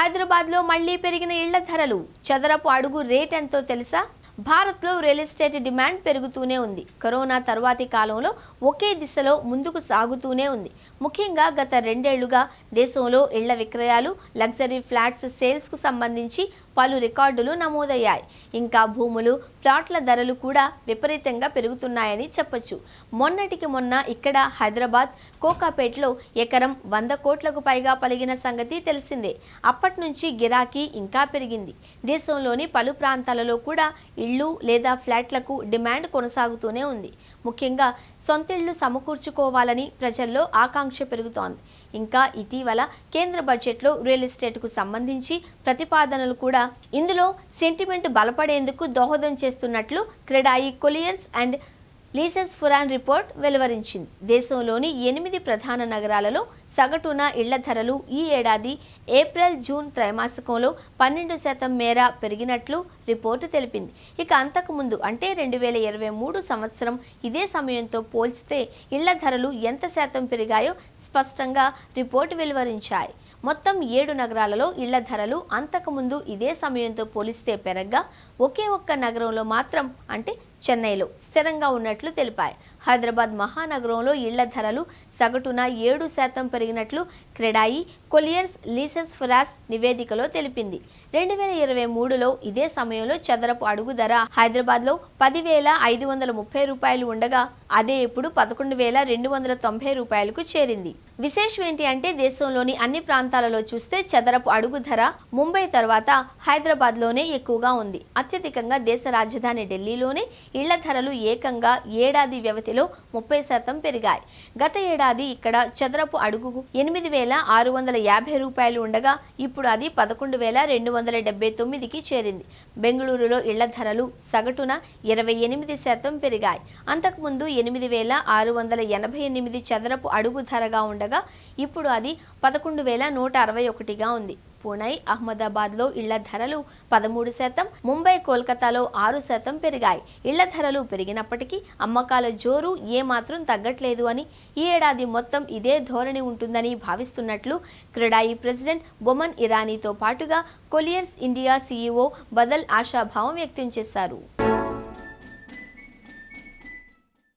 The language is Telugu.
హైదరాబాద్లో మళ్ళీ పెరిగిన ఇళ్ళ ధరలు. చదరపు అడుగు రేట్ ఎంతో తెలుసా? భారత్లో రియల్ ఎస్టేట్ డిమాండ్ పెరుగుతూనే ఉంది. కరోనా తర్వాతి కాలంలో ఒకే దిశలో ముందుకు సాగుతూనే ఉంది. ముఖ్యంగా గత రెండేళ్ళుగా దేశంలో ఇళ్ళ విక్రయాలు లగ్జరీ ఫ్లాట్స్ సేల్స్కు సంబంధించి పలు రికార్డులు నమోదయ్యాయి. ఇంకా భూములు ప్లాట్ల ధరలు కూడా విపరీతంగా పెరుగుతున్నాయని చెప్పొచ్చు. మొన్నటికి మొన్న ఇక్కడ హైదరాబాద్ కోకాపేట్లో ఎకరం వంద కోట్లకు పైగా పలిగిన సంగతి తెలిసిందే. అప్పటి నుంచి గిరాకీ ఇంకా పెరిగింది. దేశంలోని పలు ప్రాంతాలలో కూడా ఇళ్ళు ఇళ్ళు లేదా ఫ్లాట్లకు డిమాండ్ కొనసాగుతూనే ఉంది. ముఖ్యంగా సొంతిళ్ళు సమకూర్చుకోవాలని ప్రజల్లో ఆకాంక్ష పెరుగుతోంది. ఇంకా ఇటీవల కేంద్ర బడ్జెట్లో రియల్ ఎస్టేట్కు సంబంధించి ప్రతిపాదనలు కూడా ఇందులో సెంటిమెంట్ బలపడేందుకు దోహదం చేస్తున్నట్లు CREDAI Colliers and Liases Foras report వెలువరించింది. దేశంలోని ఎనిమిది ప్రధాన నగరాలలో సగటున ఇళ్ళ ధరలు ఈ ఏడాది ఏప్రిల్ జూన్ త్రైమాసికంలో పన్నెండు శాతం మేర పెరిగినట్లు రిపోర్టు తెలిపింది. ఇక అంతకుముందు అంటే రెండు వేల ఇరవై మూడు సంవత్సరం ఇదే సమయంతో పోల్చితే ఇళ్ళ ధరలు ఎంత శాతం పెరిగాయో స్పష్టంగా రిపోర్టు వెలువరించాయి. మొత్తం ఏడు నగరాలలో ఇళ్ళ ధరలు అంతకుముందు ఇదే సమయంతో పోలిస్తే పెరగ్గా ఒకే ఒక్క నగరంలో మాత్రం అంటే చెన్నైలో స్థిరంగా ఉన్నట్లు తెలిపాయి. హైదరాబాద్ మహానగరంలో ఇళ్ళ ధరలు సగటున ఏడు శాతం పెరిగినట్లు క్రెడాయి కొలియర్స్ లీసెస్ ఫ్రాస్ నివేదికలో తెలిపింది. రెండు వేల ఇరవై మూడులో ఇదే సమయంలో చదరపు అడుగు ధర హైదరాబాద్లో పదివేల ఐదు వందల ముప్పై రూపాయలు ఉండగా అదే ఇప్పుడు పదకొండు వేల రెండు వందల తొంభై రూపాయలకు చేరింది. విశేషం ఏంటి అంటే దేశంలోని అన్ని ప్రాంతాలలో చూస్తే చదరపు అడుగు ధర ముంబై తర్వాత హైదరాబాద్లోనే ఎక్కువగా ఉంది. అత్యధికంగా దేశ రాజధాని ఢిల్లీలోనే ఇళ్ళ ధరలు ఏకంగా ఏడాది వ్యవధిలో ముప్పై శాతం పెరిగాయి. గత ఏడాది ఇక్కడ చదరపు అడుగుకు ఎనిమిది వేల ఆరు వందల యాభై రూపాయలు ఉండగా ఇప్పుడు అది పదకొండు వేల రెండు వందల డెబ్బై తొమ్మిదికి చేరింది. బెంగళూరులో ఇళ్ళ ధరలు సగటున ఇరవై ఎనిమిది శాతం పెరిగాయి. అంతకుముందు ఎనిమిది వేల ఆరు వందల ఎనభై ఎనిమిది చదరపు అడుగు ధరగా ఉండగా ఇప్పుడు అది పదకొండు వేల నూట అరవై ఒకటిగా ఉంది. పూణై అహ్మదాబాద్లో ఇళ్ళ ధరలు పదమూడు శాతం ముంబై కోల్కతాలో ఆరు శాతం పెరిగాయి. ఇళ్ళ ధరలు పెరిగినప్పటికీ అమ్మకాల జోరు ఏమాత్రం తగ్గట్లేదు అని ఈ ఏడాది మొత్తం ఇదే ధోరణి ఉంటుందని భావిస్తున్నట్లు క్రెడాయి ప్రెసిడెంట్ బొమన్ ఇరానీతో పాటుగా కొలియర్స్ ఇండియా సీఈఓ బదల్ ఆశాభావం వ్యక్తం చేశారు.